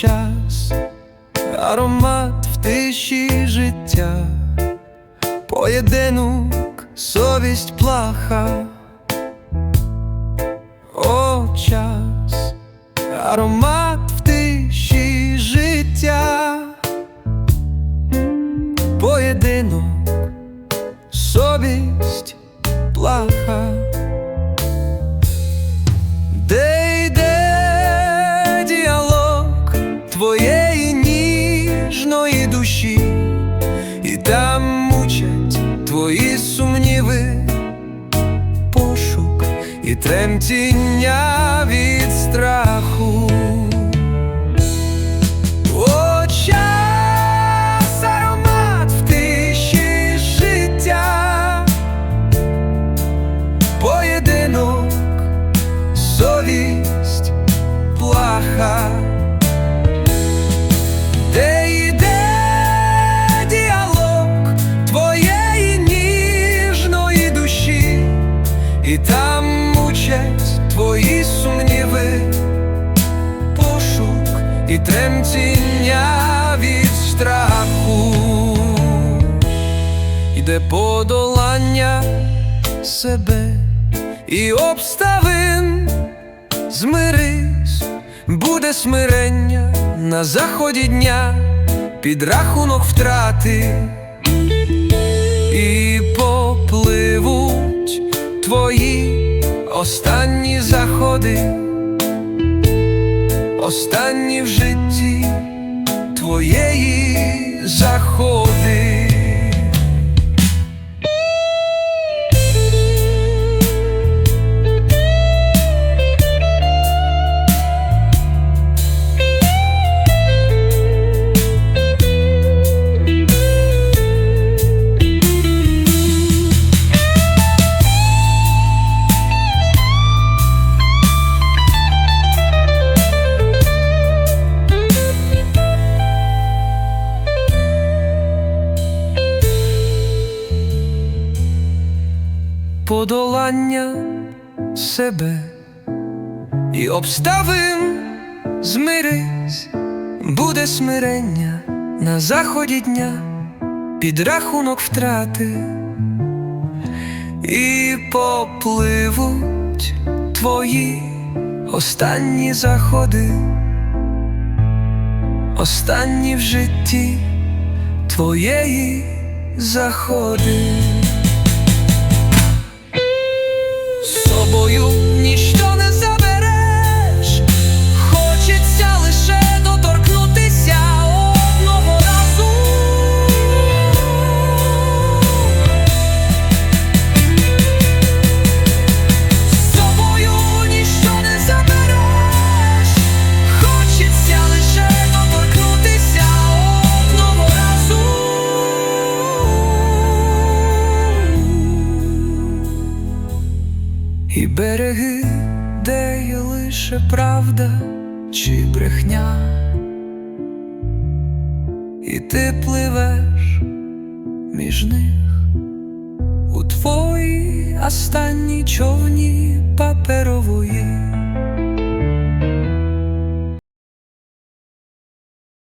час, аромат в тиші життя, поєдинок, совість плаха, О, час, аромат в тиші життя, поєдинок, совість плаха. Твоєї ніжної душі, і там мучать твої сумніви, пошук і тремтіння від страху. І там мучать твої сумніви, пошук і тремтіння від страху, йде подолання себе і обставин. Змирись, буде смирення на заході дня, підрахунок втрати, заходи, останні в житті подолання себе. І обставин змирись, буде смирення на заході дня, підрахунок втрати, і попливуть твої останні заходи, останні в житті твоєї заходи. you. І береги, де є лише правда чи брехня, і ти пливеш між них у твоїй останній човні паперової.